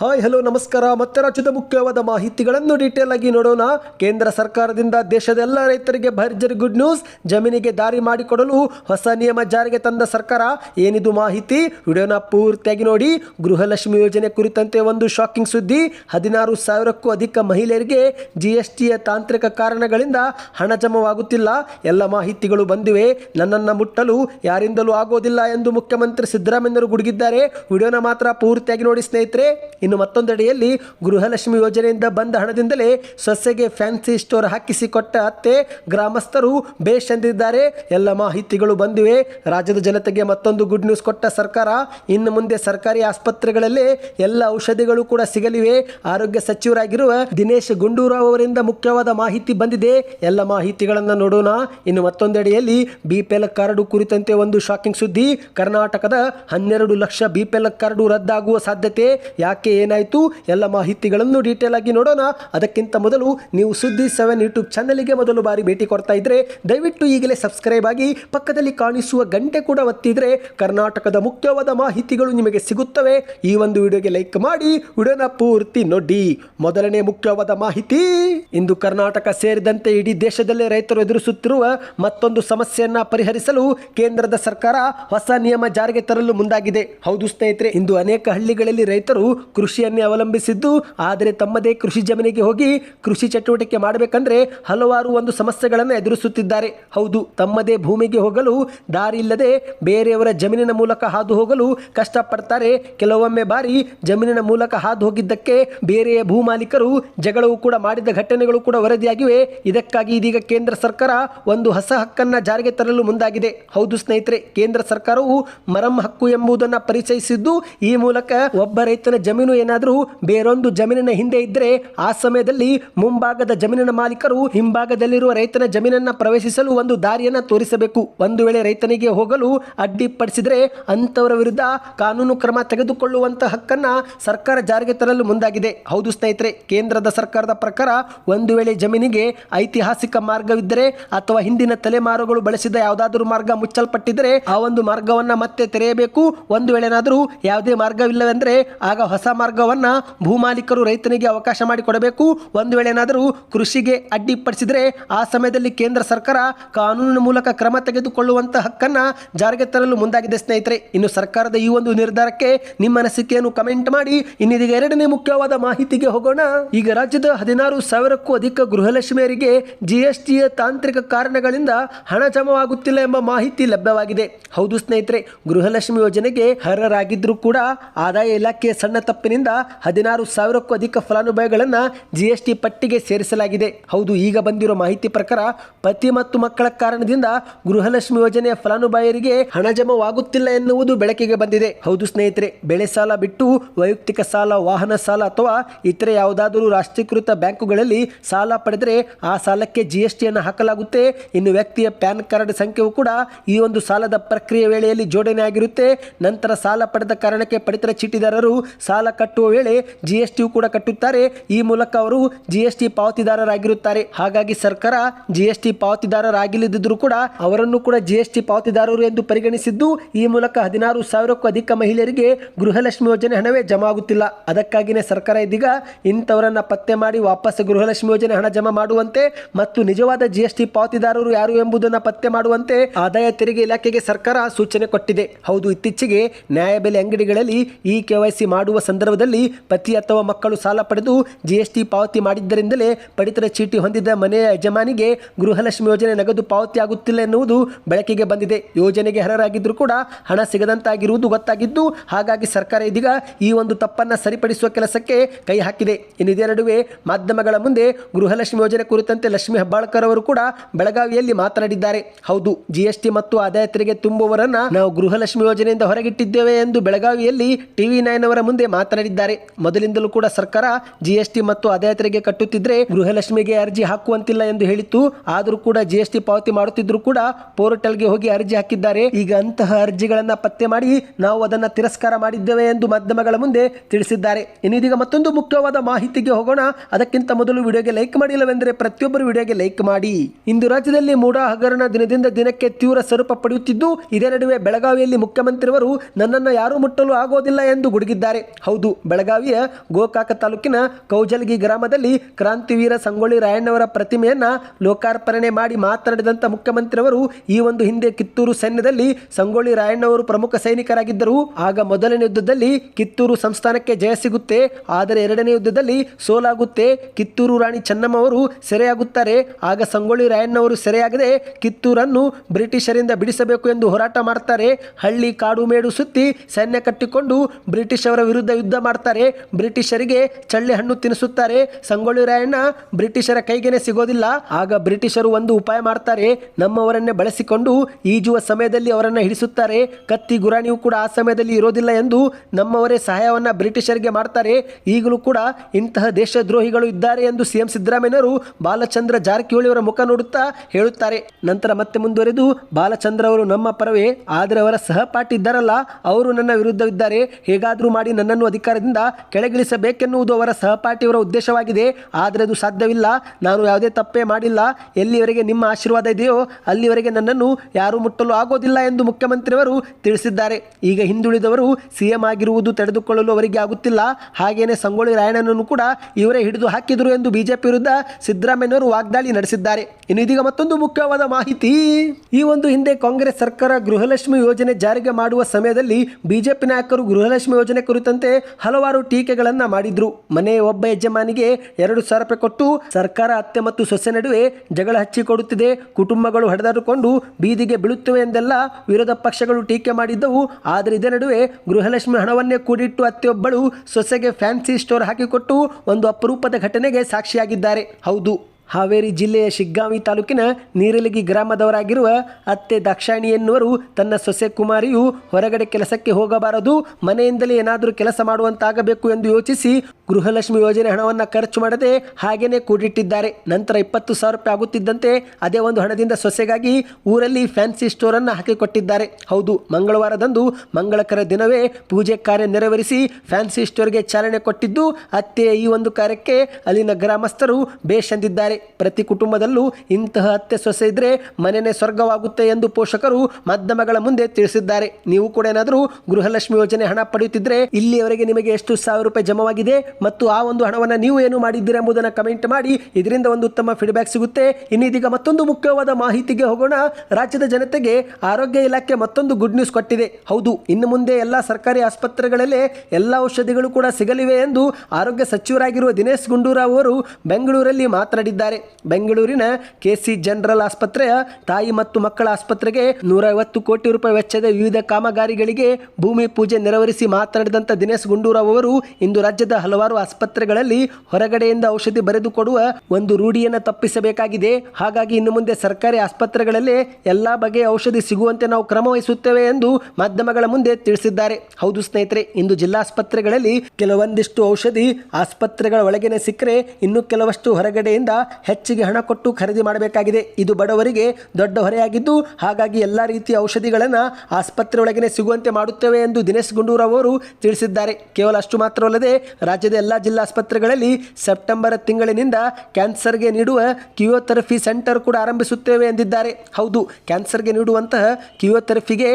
Hi, hello, ನಮಸ್ಕಾರ. ಮತ್ತೆ ರಾಜ್ಯದ ಮುಖ್ಯವಾದ ಮಾಹಿತಿಗಳನ್ನು ಡೀಟೇಲ್ ಆಗಿ ನೋಡೋಣ. ಕೇಂದ್ರ ಸರ್ಕಾರದಿಂದ ದೇಶದ ಎಲ್ಲ ರೈತರಿಗೆ ಭರ್ಜರಿ ಗುಡ್ ನ್ಯೂಸ್ ಜಮೀನಿಗೆ ದಾರಿ ಮಾಡಿಕೊಡಲು ಹೊಸ ನಿಯಮ ಜಾರಿಗೆ ತಂದ ಸರ್ಕಾರ ಏನಿದು ಮಾಹಿತಿ? ವಿಡಿಯೋನ ಪೂರ್ತಿಯಾಗಿ ನೋಡಿ. ಗೃಹಲಕ್ಷ್ಮಿ ಯೋಜನೆ ಕುರಿತಂತೆ ಒಂದು ಶಾಕಿಂಗ್ ಸುದ್ದಿ. ಹದಿನಾರು ಸಾವಿರಕ್ಕೂ ಅಧಿಕ ಮಹಿಳೆಯರಿಗೆ ಜಿ ಎಸ್ ಟಿಯ ತಾಂತ್ರಿಕ ಕಾರಣಗಳಿಂದ ಹಣ ಜಮವಾಗುತ್ತಿಲ್ಲ. ಎಲ್ಲ ಮಾಹಿತಿಗಳು ಬಂದಿವೆ. ನನ್ನನ್ನು ಮುಟ್ಟಲು ಯಾರಿಂದಲೂ ಆಗೋದಿಲ್ಲ ಎಂದು ಮುಖ್ಯಮಂತ್ರಿ ಸಿದ್ದರಾಮಯ್ಯರು ಗುಡುಗಿದ್ದಾರೆ. ವಿಡಿಯೋನ ಮಾತ್ರ ಪೂರ್ತಿಯಾಗಿ ನೋಡಿ ಸ್ನೇಹಿತರೆ. ಇನ್ನು ಮತ್ತೊಂದೆಡೆಯಲ್ಲಿ ಗೃಹಲಕ್ಷ್ಮಿ ಯೋಜನೆಯಿಂದ ಬಂದ ಹಣದಿಂದಲೇ ಸೊಸೆಗೆ ಫ್ಯಾನ್ಸಿ ಸ್ಟೋರ್ ಹಾಕಿಸಿಕೊಟ್ಟ ಅತ್ತೆ ಗ್ರಾಮಸ್ಥರು ಬೇಷ್ ಎಂದಿದ್ದಾರೆ. ಎಲ್ಲ ಮಾಹಿತಿಗಳು ಬಂದಿವೆ. ರಾಜ್ಯದ ಜನತೆಗೆ ಮತ್ತೊಂದು ಗುಡ್ ನ್ಯೂಸ್ ಕೊಟ್ಟ ಸರ್ಕಾರ. ಇನ್ನು ಮುಂದೆ ಸರ್ಕಾರಿ ಆಸ್ಪತ್ರೆಗಳಲ್ಲೇ ಎಲ್ಲ ಔಷಧಿಗಳು ಕೂಡ ಸಿಗಲಿವೆ. ಆರೋಗ್ಯ ಸಚಿವರಾಗಿರುವ ದಿನೇಶ್ ಗುಂಡೂರಾವ್ ಅವರಿಂದ ಮುಖ್ಯವಾದ ಮಾಹಿತಿ ಬಂದಿದೆ. ಎಲ್ಲ ಮಾಹಿತಿಗಳನ್ನು ನೋಡೋಣ. ಇನ್ನು ಮತ್ತೊಂದೆಡೆಯಲ್ಲಿ ಬಿಪಿಎಲ್ ಕಾರ್ಡು ಕುರಿತಂತೆ ಒಂದು ಶಾಕಿಂಗ್ ಸುದ್ದಿ. ಕರ್ನಾಟಕದ ಹನ್ನೆರಡು ಲಕ್ಷ ಬಿಪಿಎಲ್ ಕಾರ್ಡು ರದ್ದಾಗುವ ಸಾಧ್ಯತೆ. ಯಾಕೆ ಏನಾಯಿತು? ಎಲ್ಲ ಮಾಹಿತಿಗಳನ್ನು ಡೀಟೇಲ್ ಆಗಿ ನೋಡೋಣ. ಅದಕ್ಕಿಂತ ಮೊದಲು ನೀವು ಸುದ್ದಿ ಸೆವೆನ್ ಯೂಟ್ಯೂಬ್ ಚಾನಲ್ಗೆ ಮೊದಲು ಬಾರಿ ಭೇಟಿ ಕೊಡ್ತಾ ಇದ್ರೆ, ದಯವಿಟ್ಟು ಈಗಲೇ ಸಬ್ಸ್ಕ್ರೈಬ್ ಆಗಿ ಪಕ್ಕದಲ್ಲಿ ಕಾಣಿಸುವ ಗಂಟೆ ಕೂಡ ಒತ್ತಿದ್ರೆ ಕರ್ನಾಟಕದ ಮುಖ್ಯವಾದ ಮಾಹಿತಿಗಳು ನಿಮಗೆ ಸಿಗುತ್ತವೆ. ಈ ಒಂದು ವಿಡಿಯೋಗೆ ಲೈಕ್ ಮಾಡಿ, ವಿಡಿಯೋನ ಪೂರ್ತಿ ನೋಡಿ. ಮೊದಲನೇ ಮುಖ್ಯವಾದ ಮಾಹಿತಿ, ಇಂದು ಕರ್ನಾಟಕ ಸೇರಿದಂತೆ ಇಡೀ ದೇಶದಲ್ಲೇ ರೈತರು ಎದುರಿಸುತ್ತಿರುವ ಮತ್ತೊಂದು ಸಮಸ್ಯೆಯನ್ನ ಪರಿಹರಿಸಲು ಕೇಂದ್ರದ ಸರ್ಕಾರ ಹೊಸ ನಿಯಮ ಜಾರಿಗೆ ತರಲು ಮುಂದಾಗಿದೆ. ಹೌದು ಸ್ನೇಹಿತರೆ, ಇಂದು ಅನೇಕ ಹಳ್ಳಿಗಳಲ್ಲಿ ರೈತರು ಕೃಷಿಯನ್ನೇ ಅವಲಂಬಿಸಿದ್ದು, ಆದರೆ ತಮ್ಮದೇ ಕೃಷಿ ಜಮೀನಿಗೆ ಹೋಗಿ ಕೃಷಿ ಚಟುವಟಿಕೆ ಮಾಡಬೇಕಂದ್ರೆ ಹಲವಾರು ಒಂದು ಸಮಸ್ಯೆಗಳನ್ನು ಎದುರಿಸುತ್ತಿದ್ದಾರೆ. ಹೌದು, ತಮ್ಮದೇ ಭೂಮಿಗೆ ಹೋಗಲು ದಾರಿ ಇಲ್ಲದೆ ಬೇರೆಯವರ ಜಮೀನಿನ ಮೂಲಕ ಹಾದು ಹೋಗಲು ಕಷ್ಟಪಡ್ತಾರೆ. ಕೆಲವೊಮ್ಮೆ ಬಾರಿ ಜಮೀನಿನ ಮೂಲಕ ಹಾದು ಹೋಗಿದ್ದಕ್ಕೆ ಬೇರೆಯ ಭೂ ಮಾಲೀಕರು ಜಗಳವು ಕೂಡ ಮಾಡಿದ ಘಟನೆಗಳು ಕೂಡ ವರದಿಯಾಗಿವೆ. ಇದಕ್ಕಾಗಿ ಇದೀಗ ಕೇಂದ್ರ ಸರ್ಕಾರ ಒಂದು ಹೊಸ ಹಕ್ಕನ್ನ ಜಾರಿಗೆ ತರಲು ಮುಂದಾಗಿದೆ. ಹೌದು ಸ್ನೇಹಿತರೆ, ಕೇಂದ್ರ ಸರ್ಕಾರವು ಮರಂ ಹಕ್ಕು ಎಂಬುದನ್ನು ಪರಿಚಯಿಸಿದ್ದು, ಈ ಮೂಲಕ ಒಬ್ಬ ರೈತನ ಜಮೀನು ಏನಾದರೂ ಬೇರೊಂದು ಜಮೀನಿನ ಹಿಂದೆ ಇದ್ದರೆ ಆ ಸಮಯದಲ್ಲಿ ಮುಂಭಾಗದ ಜಮೀನಿನ ಮಾಲೀಕರು ಹಿಂಭಾಗದಲ್ಲಿರುವ ರೈತನ ಜಮೀನನ್ನ ಪ್ರವೇಶಿಸಲು ಒಂದು ದಾರಿಯನ್ನ ತೋರಿಸಬೇಕು. ಒಂದು ವೇಳೆ ರೈತನಿಗೆ ಹೋಗಲು ಅಡ್ಡಿಪಡಿಸಿದರೆ ಅಂತವರ ವಿರುದ್ಧ ಕಾನೂನು ಕ್ರಮ ತೆಗೆದುಕೊಳ್ಳುವಂತಹ ಹಕ್ಕನ್ನ ಸರ್ಕಾರ ಜಾರಿಗೆ ತರಲು ಮುಂದಾಗಿದೆ. ಹೌದು ಸ್ನೇಹಿತರೆ, ಕೇಂದ್ರದ ಸರ್ಕಾರದ ಪ್ರಕಾರ ಒಂದು ವೇಳೆ ಜಮೀನಿಗೆ ಐತಿಹಾಸಿಕ ಮಾರ್ಗವಿದ್ದರೆ ಅಥವಾ ಹಿಂದಿನ ತಲೆಮಾರುಗಳು ಬಳಸಿದ ಯಾವುದಾದರೂ ಮಾರ್ಗ ಮುಚ್ಚಲ್ಪಟ್ಟಿದ್ದರೆ ಆ ಒಂದು ಮಾರ್ಗವನ್ನ ಮತ್ತೆ ತೆರೆಯಬೇಕು. ಒಂದು ವೇಳೆ ಏನಾದರೂ ಯಾವುದೇ ಮಾರ್ಗವಿಲ್ಲವೆಂದರೆ ಆಗ ಹೊಸ ಮಾರ್ಗವನ್ನ ಭೂಮಾಲೀಕರು ರೈತನಿಗೆ ಅವಕಾಶ ಮಾಡಿಕೊಡಬೇಕು. ಒಂದು ವೇಳೆ ಏನಾದರೂ ಕೃಷಿಗೆ ಅಡ್ಡಿಪಡಿಸಿದರೆ ಆ ಸಮಯದಲ್ಲಿ ಕೇಂದ್ರ ಸರ್ಕಾರ ಕಾನೂನಿನ ಮೂಲಕ ಕ್ರಮ ತೆಗೆದುಕೊಳ್ಳುವಂತಹ ಹಕ್ಕನ್ನ ಜಾರಿಗೆ ತರಲು ಮುಂದಾಗಿದೆ ಸ್ನೇಹಿತರೆ. ಇನ್ನು ಸರ್ಕಾರದ ಈ ಒಂದು ನಿರ್ಧಾರಕ್ಕೆ ನಿಮ್ಮ ಅನಿಸಿಕೆಯನ್ನು ಕಮೆಂಟ್ ಮಾಡಿ. ಇನ್ನಿದೀಗ ಎರಡನೇ ಮುಖ್ಯವಾದ ಮಾಹಿತಿಗೆ ಹೋಗೋಣ. ಈಗ ರಾಜ್ಯದ ಹದಿನಾರು ಸಾವಿರಕ್ಕೂ ಅಧಿಕ ಗೃಹಲಕ್ಷ್ಮಿಯರಿಗೆ ಜಿಎಸ್ಟಿಯ ತಾಂತ್ರಿಕ ಕಾರಣಗಳಿಂದ ಹಣ ಜಮವಾಗುತ್ತಿಲ್ಲ ಎಂಬ ಮಾಹಿತಿ ಲಭ್ಯವಾಗಿದೆ. ಹೌದು ಸ್ನೇಹಿತರೆ, ಗೃಹಲಕ್ಷ್ಮಿ ಯೋಜನೆಗೆ ಅರ್ಹರಾಗಿದ್ದರೂ ಕೂಡ ಆದಾಯ ಇಲಾಖೆ ಸಣ್ಣ ತಪ್ಪಿನಿಂದ ಹದಿನಾರು ಸಾವಿರಕ್ಕೂ ಅಧಿಕ ಫಲಾನುಭವಿಗಳನ್ನ ಜಿಎಸ್ಟಿ ಪಟ್ಟಿಗೆ ಸೇರಿಸಲಾಗಿದೆ. ಹೌದು, ಈಗ ಬಂದಿರೋ ಮಾಹಿತಿ ಪ್ರಕಾರ ಪತಿ ಮತ್ತು ಮಕ್ಕಳ ಕಾರಣದಿಂದ ಗೃಹಲಕ್ಷ್ಮಿ ಯೋಜನೆಯ ಫಲಾನುಭವಿಯರಿಗೆ ಹಣ ಜಮವಾಗುತ್ತಿಲ್ಲ ಎನ್ನುವುದು ಬೆಳಕಿಗೆ ಬಂದಿದೆ. ಹೌದು ಸ್ನೇಹಿತರೆ, ಬೆಳೆ ಸಾಲ ಬಿಟ್ಟು ವೈಯಕ್ತಿಕ ಸಾಲ, ವಾಹನ ಸಾಲ ಅಥವಾ ಇತರೆ ಯಾವುದಾದರೂ ರಾಷ್ಟ್ರೀಕೃತ ಬ್ಯಾಂಕುಗಳಲ್ಲಿ ಸಾಲ ಪಡೆದರೆ ಆ ಸಾಲಕ್ಕೆ ಜಿಎಸ್ಟಿಯನ್ನು ಹಾಕಲಾಗುತ್ತೆ. ಇನ್ನು ವ್ಯಕ್ತಿಯ ಪ್ಯಾನ್ ಕಾರ್ಡ್ ಸಂಖ್ಯೆಯು ಕೂಡ ಈ ಒಂದು ಸಾಲದ ಪ್ರಕ್ರಿಯೆ ವೇಳೆಯಲ್ಲಿ ಜೋಡಣೆ ಆಗಿರುತ್ತೆ ನಂತರ ಸಾಲ ಪಡೆದ ಕಾರಣಕ್ಕೆ ಪಡಿತರ ಚೀಟಿದಾರರು ಸಾಲ ಕಟ್ಟುವ ವೇಳೆ ಜಿಎಸ್ಟಿ ಕೂಡ ಕಟ್ಟುತ್ತಾರೆ. ಈ ಮೂಲಕ ಅವರು ಜಿಎಸ್ಟಿ ಪಾವತಿದಾರರಾಗಿರುತ್ತಾರೆ. ಹಾಗಾಗಿ ಸರ್ಕಾರ ಜಿಎಸ್ಟಿ ಪಾವತಿದಾರರಾಗಿಲ್ಲದಿದ್ದರೂ ಕೂಡ ಅವರನ್ನು ಕೂಡ ಜಿಎಸ್ಟಿ ಪಾವತಿದಾರರು ಎಂದು ಪರಿಗಣಿಸಿದ್ದು, ಈ ಮೂಲಕ ಹದಿನಾರು ಸಾವಿರಕ್ಕೂ ಅಧಿಕ ಮಹಿಳೆಯರಿಗೆ ಗೃಹಲಕ್ಷ್ಮಿ ಯೋಜನೆ ಹಣವೇ ಜಮಾ ಆಗುತ್ತಿಲ್ಲ. ಅದಕ್ಕಾಗಿಯೇ ಸರ್ಕಾರ ಇದೀಗ ಇಂಥವರನ್ನ ಪತ್ತೆ ಮಾಡಿ ವಾಪಸ್ ಗೃಹಲಕ್ಷ್ಮಿ ಯೋಜನೆ ಹಣ ಜಮಾ ಮಾಡುವಂತೆ ಮತ್ತು ನಿಜವಾದ ಜಿಎಸ್ಟಿ ಪಾವತಿದಾರರು ಯಾರು ಎಂಬುದನ್ನು ಪತ್ತೆ ಮಾಡುವಂತೆ ಆದಾಯ ತೆರಿಗೆ ಇಲಾಖೆಗೆ ಸರ್ಕಾರ ಸೂಚನೆ ಕೊಟ್ಟಿದೆ. ಹೌದು, ಇತ್ತೀಚೆಗೆ ನ್ಯಾಯಬೆಲೆ ಅಂಗಡಿಗಳಲ್ಲಿ ಈ ಕೆವೈಸಿ ಮಾಡುವ ಸಂದರ್ಭದಲ್ಲಿ ಪತಿ ಅಥವಾ ಮಕ್ಕಳು ಸಾಲ ಪಡೆದು ಜಿಎಸ್ಟಿ ಪಾವತಿ ಮಾಡಿದ್ದರಿಂದಲೇ ಪಡಿತರ ಚೀಟಿ ಹೊಂದಿದ ಮನೆಯ ಯಜಮಾನಿಗೆ ಗೃಹಲಕ್ಷ್ಮಿ ಯೋಜನೆ ನಗದು ಪಾವತಿ ಆಗುತ್ತಿಲ್ಲ ಎನ್ನುವುದು ಬೆಳಕಿಗೆ ಬಂದಿದೆ. ಯೋಜನೆಗೆ ಅರ್ಹರಾಗಿದ್ದರೂ ಕೂಡ ಹಣ ಸಿಗದಂತಾಗಿರುವುದು ಗೊತ್ತಾಗಿದ್ದು, ಹಾಗಾಗಿ ಸರ್ಕಾರ ಇದೀಗ ಈ ಒಂದು ತಪ್ಪನ್ನ ಸರಿಪಡಿಸುವ ಕೆಲಸಕ್ಕೆ ಕೈ ಹಾಕಿದೆ. ಇನ್ನಿದೇ ನಡುವೆ ಮಾಧ್ಯಮಗಳ ಮುಂದೆ ಗೃಹಲಕ್ಷ್ಮಿ ಯೋಜನೆ ಕುರಿತಂತೆ ಲಕ್ಷ್ಮಿ ಹೆಬ್ಬಾಳ್ಕರ್ ಅವರು ಕೂಡ ಬೆಳಗಾವಿಯಲ್ಲಿ ಮಾತನಾಡಿದ್ದಾರೆ. ಹೌದು ಜಿಎಸ್ಟಿ ಮತ್ತು ಆದಾಯ ತೆರಿಗೆ ತುಂಬುವವರನ್ನ ನಾವು ಗೃಹಲಕ್ಷ್ಮಿ ಯೋಜನೆಯಿಂದ ಹೊರಗಿಟ್ಟಿದ್ದೇವೆ ಎಂದು ಬೆಳಗಾವಿಯಲ್ಲಿ ಟಿವಿ ನೈನ್ ಅವರ ಮುಂದೆ ಮಾತನಾಡಿದ್ದಾರೆ ಮೊದಲಿಂದಲೂ ಕೂಡ ಸರ್ಕಾರ ಜಿಎಸ್ಟಿ ಮತ್ತು ಆದಾಯ ತೆರಿಗೆ ಕಟ್ಟುತ್ತಿದ್ರೆ ಗೃಹಲಕ್ಷ್ಮಿಗೆ ಅರ್ಜಿ ಹಾಕುವಂತಿಲ್ಲ ಎಂದು ಹೇಳಿತ್ತು. ಆದರೂ ಕೂಡ ಜಿಎಸ್ಟಿ ಪಾವತಿ ಮಾಡುತ್ತಿದ್ರು ಕೂಡ ಪೋರ್ಟಲ್ಗೆ ಹೋಗಿ ಅರ್ಜಿ ಹಾಕಿದ್ದಾರೆ. ಈಗ ಅಂತಹ ಅರ್ಜಿಗಳನ್ನ ಪತ್ತೆ ಮಾಡಿ ನಾವು ಅದನ್ನ ತಿರಸ್ಕಾರ ಮಾಡಿದ್ದೇವೆ ಎಂದು ಮಾಧ್ಯಮಗಳ ಮುಂದೆ ತಿಳಿಸಿದ್ದಾರೆ. ಇನ್ನಿದೀಗ ಮತ್ತೊಂದು ಮುಖ್ಯವಾದ ಮಾಹಿತಿಗೆ ಹೋಗೋಣ. ಅದಕ್ಕಿಂತ ಮೊದಲು ವಿಡಿಯೋಗೆ ಲೈಕ್ ಮಾಡಿಲ್ಲವೆಂದರೆ ಪ್ರತಿಯೊಬ್ಬರು ವಿಡಿಯೋಗೆ ಲೈಕ್ ಮಾಡಿ. ಇಂದು ರಾಜ್ಯದಲ್ಲಿ ಮೂಡ ಹಗರಣ ದಿನದಿಂದ ದಿನಕ್ಕೆ ತೀವ್ರ ಸ್ವರೂಪ ಪಡೆಯುತ್ತಿದ್ದು, ಇದೇ ನಡುವೆ ಬೆಳಗಾವಿಯಲ್ಲಿ ಮುಖ್ಯಮಂತ್ರಿಯವರು ನನ್ನನ್ನು ಯಾರೂ ಮುಟ್ಟಲು ಆಗೋದಿಲ್ಲ ಎಂದು ಗುಡುಗಿದ್ದಾರೆ. ಹೌದು ಬೆಳಗಾವಿಯ ಗೋಕಾಕ ತಾಲೂಕಿನ ಕೌಜಲ್ಗಿ ಗ್ರಾಮದಲ್ಲಿ ಕ್ರಾಂತಿವೀರ ಸಂಗೊಳ್ಳಿ ರಾಯಣ್ಣವರ ಪ್ರತಿಮೆಯನ್ನ ಲೋಕಾರ್ಪಣೆ ಮಾಡಿ ಮಾತನಾಡಿದಂಥ ಮುಖ್ಯಮಂತ್ರಿಯವರು ಈ ಒಂದು ಹಿಂದೆ ಕಿತ್ತೂರು ಸೈನ್ಯದಲ್ಲಿ ಸಂಗೊಳ್ಳಿ ರಾಯಣ್ಣವರು ಪ್ರಮುಖ ಸೈನಿಕರಾಗಿದ್ದರು. ಆಗ ಮೊದಲನೇ ಯುದ್ಧದಲ್ಲಿ ಕಿತ್ತೂರು ಸಂಸ್ಥಾನಕ್ಕೆ ಜಯ ಸಿಗುತ್ತೆ. ಆದರೆ ಎರಡನೇ ಯುದ್ಧದಲ್ಲಿ ಸೋಲಾಗುತ್ತೆ. ಕಿತ್ತೂರು ರಾಣಿ ಚೆನ್ನಮ್ಮ ಅವರು ಸೆರೆಯಾಗುತ್ತಾರೆ. ಆಗ ಸಂಗೊಳ್ಳಿ ರಾಯಣ್ಣವರು ಸೆರೆಯಾಗದೆ ಕಿತ್ತೂರನ್ನು ಬ್ರಿಟಿಷರಿಂದ ಬಿಡಿಸಬೇಕು ಎಂದು ಹೋರಾಟ ಮಾಡ್ತಾರೆ. ಹಳ್ಳಿ ಕಾಡು ಮೇಡು ಸುತ್ತಿ ಸೈನ್ಯ ಕಟ್ಟಿಕೊಂಡು ಬ್ರಿಟಿಷರ ವಿರುದ್ಧ ಯುದ್ಧ ಮಾಡ್ತಾರೆ. ಬ್ರಿಟಿಷರಿಗೆ ಚಳ್ಳೆ ಹಣ್ಣು ತಿನ್ನಿಸುತ್ತಾರೆ ಸಂಗೊಳ್ಳಿ ರಾಯಣ್ಣ ಬ್ರಿಟಿಷರ ಕೈಗೆನೆ ಸಿಗೋದಿಲ್ಲ. ಆಗ ಬ್ರಿಟಿಷರು ಒಂದು ಉಪಾಯ ಮಾಡ್ತಾರೆ. ನಮ್ಮವರನ್ನೇ ಬಳಸಿಕೊಂಡು ಈಜುವ ಸಮಯದಲ್ಲಿ ಅವರನ್ನು ಹಿಡಿಸುತ್ತಾರೆ. ಕತ್ತಿ ಗುರಾಣಿಯು ಕೂಡ ಆ ಸಮಯದಲ್ಲಿ ಇರೋದಿಲ್ಲ ಎಂದು ನಮ್ಮವರೇ ಸಹಾಯವನ್ನ ಬ್ರಿಟಿಷರಿಗೆ ಮಾಡ್ತಾರೆ. ಈಗಲೂ ಕೂಡ ಇಂತಹ ದೇಶದ್ರೋಹಿಗಳು ಇದ್ದಾರೆ ಎಂದು ಸಿಎಂ ಸಿದ್ದರಾಮಯ್ಯರು ಬಾಲಚಂದ್ರ ಜಾರಕಿಹೊಳಿ ಅವರ ಮುಖ ನೋಡುತ್ತಾ ಹೇಳುತ್ತಾರೆ. ನಂತರ ಮತ್ತೆ ಮುಂದುವರೆದು ಬಾಲಚಂದ್ರ ಅವರು ನಮ್ಮ ಪರವೇ, ಆದರೆ ಅವರ ಸಹಪಾಠಿ ಇದ್ದಾರಲ್ಲ, ಅವರು ನನ್ನ ವಿರುದ್ಧವಿದ್ದಾರೆ. ಹೇಗಾದರೂ ಮಾಡಿ ನನ್ನನ್ನು ಅಧಿಕಾರದಿಂದ ಕೆಳಗಿಳಿಸಬೇಕೆನ್ನುವುದು ಅವರ ಸಹಪಾಠಿಯವರ ಉದ್ದೇಶವಾಗಿದೆ. ಆದರೆ ಅದು ಸಾಧ್ಯವಿಲ್ಲ. ನಾನು ಯಾವುದೇ ತಪ್ಪೇ ಮಾಡಿಲ್ಲ. ಎಲ್ಲಿವರೆಗೆ ನಿಮ್ಮ ಆಶೀರ್ವಾದ ಇದೆಯೋ ಅಲ್ಲಿವರೆಗೆ ನನ್ನನ್ನು ಯಾರೂ ಮುಟ್ಟಲು ಆಗೋದಿಲ್ಲ ಎಂದು ಮುಖ್ಯಮಂತ್ರಿಯವರು ತಿಳಿಸಿದ್ದಾರೆ. ಈಗ ಹಿಂದುಳಿದವರು ಸಿಎಂ ಆಗಿರುವುದು ತಡೆದುಕೊಳ್ಳಲು ಅವರಿಗೆ ಆಗುತ್ತಿಲ್ಲ. ಹಾಗೆಯೇ ಸಂಗೊಳ್ಳಿ ರಾಯಣ್ಣನನ್ನು ಕೂಡ ಇವರೇ ಹಿಡಿದು ಹಾಕಿದರು ಎಂದು ಬಿಜೆಪಿ ವಿರುದ್ಧ ಸಿದ್ದರಾಮಯ್ಯನವರು ವಾಗ್ದಾಳಿ ನಡೆಸಿದ್ದಾರೆ. ಇನ್ನು ಇದೀಗ ಮತ್ತೊಂದು ಮುಖ್ಯವಾದ ಮಾಹಿತಿ. ಈ ಒಂದು ಹಿಂದೆ ಕಾಂಗ್ರೆಸ್ ಸರ್ಕಾರ ಗೃಹಲಕ್ಷ್ಮಿ ಯೋಜನೆ ಜಾರಿಗೆ ಮಾಡುವ ಸಮಯದಲ್ಲಿ ಬಿಜೆಪಿ ನಾಯಕರು ಗೃಹಲಕ್ಷ್ಮಿ ಯೋಜನೆ ಕುರಿತಂತೆ ಹಲವಾರು ಟೀಕೆಗಳನ್ನು ಮಾಡಿದ್ರು. ಮನೆ ಒಬ್ಬ ಯಜಮಾನಿಗೆ ಎರಡು ಸಾವಿರ ರೂಪಾಯಿ ಕೊಟ್ಟು ಸರ್ಕಾರ, ಅತ್ತೆ ಮತ್ತು ಸೊಸೆ ನಡುವೆ ಜಗಳ ಹಚ್ಚಿಕೊಡುತ್ತಿದೆ ಕುಟುಂಬಗಳು ಹಡೆದಾಡಿಕೊಂಡು ಬೀದಿಗೆ ಬೀಳುತ್ತವೆ ಎಂದೆಲ್ಲ ವಿರೋಧ ಪಕ್ಷಗಳು ಟೀಕೆ ಮಾಡಿದ್ದವು. ಆದರೆ ಇದೇ ನಡುವೆ ಗೃಹಲಕ್ಷ್ಮಿ ಹಣವನ್ನೇ ಕೂಡಿಟ್ಟು ಅತ್ತೆಯೊಬ್ಬಳು ಸೊಸೆಗೆ ಫ್ಯಾನ್ಸಿ ಸ್ಟೋರ್ ಹಾಕಿಕೊಟ್ಟು ಒಂದು ಅಪರೂಪದ ಘಟನೆಗೆ ಸಾಕ್ಷಿಯಾಗಿದ್ದಾರೆ. ಹೌದು. ಹಾವೇರಿ ಜಿಲ್ಲೆಯ ಶಿಗ್ಗಾಂವಿ ತಾಲೂಕಿನ ನೀರಲಗಿ ಗ್ರಾಮದವರಾಗಿರುವ ಅತ್ತೆ ದಾಕ್ಷಾಣಿ ಎನ್ನುವರು ತನ್ನ ಸೊಸೆ ಕುಮಾರಿಯು ಹೊರಗಡೆ ಕೆಲಸಕ್ಕೆ ಹೋಗಬಾರದು, ಮನೆಯಿಂದಲೇ ಏನಾದರೂ ಕೆಲಸ ಮಾಡುವಂತಾಗಬೇಕು ಎಂದು ಯೋಚಿಸಿ ಗೃಹಲಕ್ಷ್ಮಿ ಯೋಜನೆ ಹಣವನ್ನು ಖರ್ಚು ಮಾಡದೆ ಹಾಗೇನೆ ಕೂಡಿಟ್ಟಿದ್ದಾರೆ. ನಂತರ ಇಪ್ಪತ್ತು ಸಾವಿರ ರೂಪಾಯಿ ಆಗುತ್ತಿದ್ದಂತೆ ಅದೇ ಒಂದು ಹಣದಿಂದ ಸೊಸೆಗಾಗಿ ಊರಲ್ಲಿ ಫ್ಯಾನ್ಸಿ ಸ್ಟೋರನ್ನು ಹಾಕಿಕೊಟ್ಟಿದ್ದಾರೆ. ಹೌದು, ಮಂಗಳವಾರದಂದು ಮಂಗಳಕರ ದಿನವೇ ಪೂಜೆ ಕಾರ್ಯ ನೆರವೇರಿಸಿ ಫ್ಯಾನ್ಸಿ ಸ್ಟೋರ್ಗೆ ಚಾಲನೆ ಕೊಟ್ಟಿದ್ದು ಅತ್ತೆ ಈ ಒಂದು ಕಾರ್ಯಕ್ಕೆ ಅಲ್ಲಿನ ಗ್ರಾಮಸ್ಥರು ಬೇಷಂದಿದ್ದಾರೆ ಪ್ರತಿ ಕುಟುಂಬದಲ್ಲೂ ಇಂತಹ ಅತ್ತೆ ಸೊಸೆ ಇದ್ರೆ ಮನೆನೇ ಸ್ವರ್ಗವಾಗುತ್ತೆ ಎಂದು ಪೋಷಕರು ಮಾಧ್ಯಮಗಳ ಮುಂದೆ ತಿಳಿಸಿದ್ದಾರೆ. ನೀವು ಕೂಡ ಏನಾದರೂ ಗೃಹಲಕ್ಷ್ಮಿ ಯೋಜನೆ ಹಣ ಪಡೆಯುತ್ತಿದ್ರೆ ಇಲ್ಲಿಯವರೆಗೆ ನಿಮಗೆ ಎಷ್ಟು ಸಾವಿರ ರೂಪಾಯಿ ಜಮವಾಗಿದೆ? ಮತ್ತು ಆ ಒಂದು ಹಣವನ್ನು ನೀವು ಏನು ಮಾಡಿದ್ದೀರಾ ಎಂಬುದನ್ನು ಕಮೆಂಟ್ ಮಾಡಿ. ಇದರಿಂದ ಒಂದು ಉತ್ತಮ ಫೀಡ್ಬ್ಯಾಕ್ ಸಿಗುತ್ತೆ. ಇನ್ನಿದೀಗ ಮತ್ತೊಂದು ಮುಖ್ಯವಾದ ಮಾಹಿತಿಗೆ ಹೋಗೋಣ. ರಾಜ್ಯದ ಜನತೆಗೆ ಆರೋಗ್ಯ ಇಲಾಖೆ ಮತ್ತೊಂದು ಗುಡ್ ನ್ಯೂಸ್ ಕೊಟ್ಟಿದೆ. ಹೌದು, ಇನ್ನು ಮುಂದೆ ಎಲ್ಲ ಸರ್ಕಾರಿ ಆಸ್ಪತ್ರೆಗಳಲ್ಲೇ ಎಲ್ಲ ಔಷಧಿಗಳು ಕೂಡ ಸಿಗಲಿವೆ ಎಂದು ಆರೋಗ್ಯ ಸಚಿವರಾಗಿರುವ ದಿನೇಶ್ ಗುಂಡೂರಾವ್ ಅವರು ಬೆಂಗಳೂರಲ್ಲಿ ಮಾತನಾಡಿದ್ದಾರೆ. ಬೆಂಗಳೂರಿನ ಕೆಸಿ ಜನರಲ್ ಆಸ್ಪತ್ರೆಯ ತಾಯಿ ಮತ್ತು ಮಕ್ಕಳ ಆಸ್ಪತ್ರೆಗೆ ನೂರ ಐವತ್ತು ಕೋಟಿ ರೂಪಾಯಿ ವೆಚ್ಚದ ವಿವಿಧ ಕಾಮಗಾರಿಗಳಿಗೆ ಭೂಮಿ ಪೂಜೆ ನೆರವೇರಿಸಿ ಮಾತನಾಡಿದಂಥ ದಿನೇಶ್ ಗುಂಡೂರಾವ್ ಅವರು ಇಂದು ರಾಜ್ಯದ ಹಲವಾರು ಆಸ್ಪತ್ರೆಗಳಲ್ಲಿ ಹೊರಗಡೆಯಿಂದ ಔಷಧಿ ಬರೆದು ಕೊಡುವ ಒಂದು ರೂಢಿಯನ್ನು ತಪ್ಪಿಸಬೇಕಾಗಿದೆ. ಹಾಗಾಗಿ ಇನ್ನು ಮುಂದೆ ಸರ್ಕಾರಿ ಆಸ್ಪತ್ರೆಗಳಲ್ಲೇ ಎಲ್ಲ ಬಗೆಯ ಔಷಧಿ ಸಿಗುವಂತೆ ನಾವು ಕ್ರಮ ವಹಿಸುತ್ತೇವೆ ಎಂದು ಮಾಧ್ಯಮಗಳ ಮುಂದೆ ತಿಳಿಸಿದ್ದಾರೆ. ಹೌದು ಸ್ನೇಹಿತರೆ, ಇಂದು ಜಿಲ್ಲಾಸ್ಪತ್ರೆಗಳಲ್ಲಿ ಕೆಲವೊಂದಿಷ್ಟು ಔಷಧಿ ಆಸ್ಪತ್ರೆಗಳ ಒಳಗೇನೆ ಸಿಕ್ಕರೆ ಇನ್ನು ಕೆಲವಷ್ಟು ಹೊರಗಡೆಯಿಂದ ಹೆಚ್ಚಿಗೆ ಹಣ ಕೊಟ್ಟು ಖರೀದಿ ಮಾಡಬೇಕಾಗಿದೆ. ಇದು ಬಡವರಿಗೆ ದೊಡ್ಡ ಹೊರೆಯಾಗಿದ್ದು, ಹಾಗಾಗಿ ಎಲ್ಲ ರೀತಿಯ ಔಷಧಿಗಳನ್ನು ಆಸ್ಪತ್ರೆ ಒಳಗೇನೆ ಸಿಗುವಂತೆ ಮಾಡುತ್ತೇವೆ ಎಂದು ದಿನೇಶ್ ಗುಂಡೂರಾವ್ ಅವರು ತಿಳಿಸಿದ್ದಾರೆ. ಕೇವಲ ಅಷ್ಟು ಮಾತ್ರವಲ್ಲದೆ ರಾಜ್ಯದ ಎಲ್ಲ ಜಿಲ್ಲಾಸ್ಪತ್ರೆಗಳಲ್ಲಿ ಸೆಪ್ಟೆಂಬರ್ ತಿಂಗಳಿನಿಂದ ಕ್ಯಾನ್ಸರ್ಗೆ ನೀಡುವ ಕಿಯೋಥೆರಪಿ ಸೆಂಟರ್ ಕೂಡ ಆರಂಭಿಸುತ್ತೇವೆ ಎಂದಿದ್ದಾರೆ. ಹೌದು, ಕ್ಯಾನ್ಸರ್ಗೆ ನೀಡುವಂತಹ ಕಿಯೋಥೆರಪಿಗೆ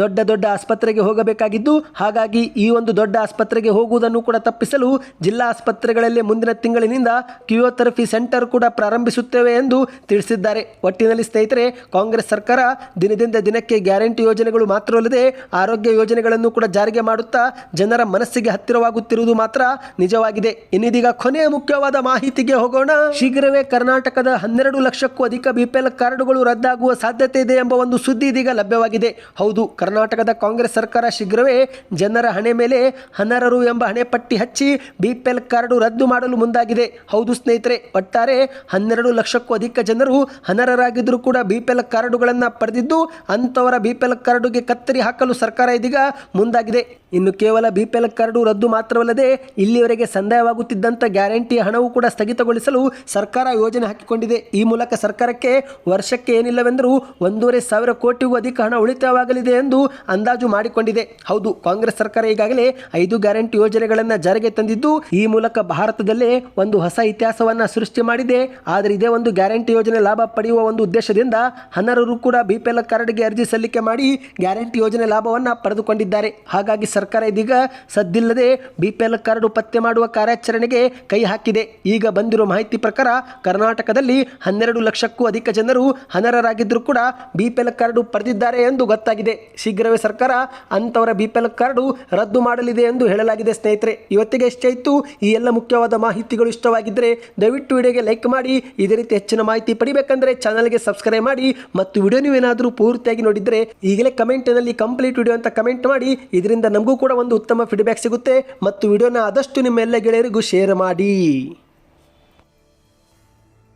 ದೊಡ್ಡ ದೊಡ್ಡ ಆಸ್ಪತ್ರೆಗೆ ಹೋಗಬೇಕಾಗಿದ್ದು, ಹಾಗಾಗಿ ಈ ಒಂದು ದೊಡ್ಡ ಆಸ್ಪತ್ರೆಗೆ ಹೋಗುವುದನ್ನು ಕೂಡ ತಪ್ಪಿಸಲು ಜಿಲ್ಲಾ ಆಸ್ಪತ್ರೆಗಳಲ್ಲಿ ಮುಂದಿನ ತಿಂಗಳಿನಿಂದ ಕಿಯೋಥೆರಪಿ ಸೆಂಟರ್ ಕೂಡ ಪ್ರಾರಂಭಿಸುತ್ತೇವೆ ಎಂದು ತಿಳಿಸಿದ್ದಾರೆ. ಒಟ್ಟಿನಲ್ಲಿ ಸ್ನೇಹಿತರೆ, ಕಾಂಗ್ರೆಸ್ ಸರ್ಕಾರ ದಿನದಿಂದ ದಿನಕ್ಕೆ ಗ್ಯಾರಂಟಿ ಯೋಜನೆಗಳು ಮಾತ್ರವಲ್ಲದೆ ಆರೋಗ್ಯ ಯೋಜನೆಗಳನ್ನು ಕೂಡ ಜಾರಿಗೆ ಮಾಡುತ್ತಾ ಜನರ ಮನಸ್ಸಿಗೆ ಹತ್ತಿರವಾಗುತ್ತಿರುವುದು ಮಾತ್ರ ನಿಜವಾಗಿದೆ. ಇನ್ನಿದೀಗ ಕೊನೆಯ ಮುಖ್ಯವಾದ ಮಾಹಿತಿಗೆ ಹೋಗೋಣ. ಶೀಘ್ರವೇ ಕರ್ನಾಟಕದ ಹನ್ನೆರಡು ಲಕ್ಷಕ್ಕೂ ಅಧಿಕ ಬಿಪಿಎಲ್ ಕಾರ್ಡುಗಳು ರದ್ದಾಗುವ ಸಾಧ್ಯತೆ ಇದೆ ಎಂಬ ಒಂದು ಸುದ್ದಿ ಇದೀಗ ಲಭ್ಯವಾಗಿದೆ. ಹೌದು ಕರ್ನಾಟಕದ ಕಾಂಗ್ರೆಸ್ ಸರ್ಕಾರ ಶೀಘ್ರವೇ ಜನರ ಹಣೆ ಮೇಲೆ ಹನರರು ಎಂಬ ಹಣೆಪಟ್ಟಿ ಹಚ್ಚಿ ಬಿ ಪಿ ಎಲ್ ಕಾರ್ಡು ರದ್ದು ಮಾಡಲು ಮುಂದಾಗಿದೆ. ಹೌದು ಸ್ನೇಹಿತರೆ, ಒಟ್ಟಾರೆ ಹನ್ನೆರಡು ಲಕ್ಷಕ್ಕೂ ಅಧಿಕ ಜನರು ಹನರರಾಗಿದ್ದರೂ ಕೂಡ ಬಿ ಪಿ ಎಲ್ ಕಾರ್ಡುಗಳನ್ನು ಪಡೆದಿದ್ದು ಅಂಥವರ ಬಿ ಪಿ ಎಲ್ ಕಾರ್ಡುಗೆ ಕತ್ತರಿ ಹಾಕಲು ಸರ್ಕಾರ ಇದೀಗ ಮುಂದಾಗಿದೆ. ಇನ್ನು ಕೇವಲ ಬಿಪಿಎಲ್ ಕಾರ್ಡು ರದ್ದು ಮಾತ್ರವಲ್ಲದೆ ಇಲ್ಲಿಯವರೆಗೆ ಸಂದಾಯವಾಗುತ್ತಿದ್ದಂಥ ಗ್ಯಾರಂಟಿ ಹಣವು ಕೂಡ ಸ್ಥಗಿತಗೊಳಿಸಲು ಸರ್ಕಾರ ಯೋಜನೆ ಹಾಕಿಕೊಂಡಿದೆ. ಈ ಮೂಲಕ ಸರ್ಕಾರಕ್ಕೆ ವರ್ಷಕ್ಕೆ ಏನಿಲ್ಲವೆಂದರೂ ಒಂದೂವರೆ ಸಾವಿರ ಕೋಟಿಗೂ ಅಧಿಕ ಹಣ ಉಳಿತಾಯವಾಗಲಿದೆ ಎಂದು ಅಂದಾಜು ಮಾಡಿಕೊಂಡಿದೆ. ಹೌದು, ಕಾಂಗ್ರೆಸ್ ಸರ್ಕಾರ ಈಗಾಗಲೇ ಐದು ಗ್ಯಾರಂಟಿ ಯೋಜನೆಗಳನ್ನು ಜಾರಿಗೆ ತಂದಿದ್ದು, ಈ ಮೂಲಕ ಭಾರತದಲ್ಲೇ ಒಂದು ಹೊಸ ಇತಿಹಾಸವನ್ನ ಸೃಷ್ಟಿ ಮಾಡಿದೆ. ಆದರೆ ಇದೇ ಒಂದು ಗ್ಯಾರಂಟಿ ಯೋಜನೆ ಲಾಭ ಪಡೆಯುವ ಒಂದು ಉದ್ದೇಶದಿಂದ ಅನರ್ಹರು ಕೂಡ ಬಿಪಿಎಲ್ ಕಾರ್ಡ್ಗೆ ಅರ್ಜಿ ಸಲ್ಲಿಕೆ ಮಾಡಿ ಗ್ಯಾರಂಟಿ ಯೋಜನೆ ಲಾಭವನ್ನು ಪಡೆದುಕೊಂಡಿದ್ದಾರೆ. ಹಾಗಾಗಿ ಸರ್ಕಾರ ಇದೀಗ ಸದ್ದಿಲ್ಲದೆ ಬಿಪಿಎಲ್ ಕಾರ್ಡ್ ಪತ್ತೆ ಮಾಡುವ ಕಾರ್ಯಾಚರಣೆಗೆ ಕೈ ಹಾಕಿದೆ. ಈಗ ಬಂದಿರುವ ಮಾಹಿತಿ ಪ್ರಕಾರ ಕರ್ನಾಟಕದಲ್ಲಿ ಹನ್ನೆರಡು ಲಕ್ಷಕ್ಕೂ ಅಧಿಕ ಜನರು ಅನರ್ಹರಾಗಿದ್ದರೂ ಕೂಡ ಬಿಪಿಎಲ್ ಕಾರ್ಡ್ ಪಡೆದಿದ್ದಾರೆ ಎಂದು ಗೊತ್ತಾಗಿದೆ. ಶೀಘ್ರವೇ ಸರ್ಕಾರ ಅಂಥವರ ಬಿಪಿಎಲ್ ಕಾರ್ಡು ರದ್ದು ಮಾಡಲಿದೆ ಎಂದು ಹೇಳಲಾಗಿದೆ ಸ್ನೇಹಿತರೆ. ಇವತ್ತಿಗೆ ಎಷ್ಟೇ ಇತ್ತು. ಈ ಎಲ್ಲ ಮುಖ್ಯವಾದ ಮಾಹಿತಿಗಳು ಇಷ್ಟವಾಗಿದ್ದರೆ ದಯವಿಟ್ಟು ವಿಡಿಯೋಗೆ ಲೈಕ್ ಮಾಡಿ, ಇದೇ ರೀತಿ ಹೆಚ್ಚಿನ ಮಾಹಿತಿ ಪಡಿಬೇಕಂದ್ರೆ ಚಾನಲ್ಗೆ ಸಬ್ಸ್ಕ್ರೈಬ್ ಮಾಡಿ ಮತ್ತು ವಿಡಿಯೋ ನೀವೇನಾದರೂ ಪೂರ್ತಿಯಾಗಿ ನೋಡಿದರೆ ಈಗಲೇ ಕಮೆಂಟ್ನಲ್ಲಿ ಕಂಪ್ಲೀಟ್ ವಿಡಿಯೋ ಅಂತ ಕಮೆಂಟ್ ಮಾಡಿ. ಇದರಿಂದ ನಮಗೂ ಕೂಡ ಒಂದು ಉತ್ತಮ ಫೀಡ್ಬ್ಯಾಕ್ ಸಿಗುತ್ತೆ. ಮತ್ತು ವಿಡಿಯೋನ ಆದಷ್ಟು ನಿಮ್ಮ ಎಲ್ಲ ಗೆಳೆಯರಿಗೂ ಶೇರ್ ಮಾಡಿ.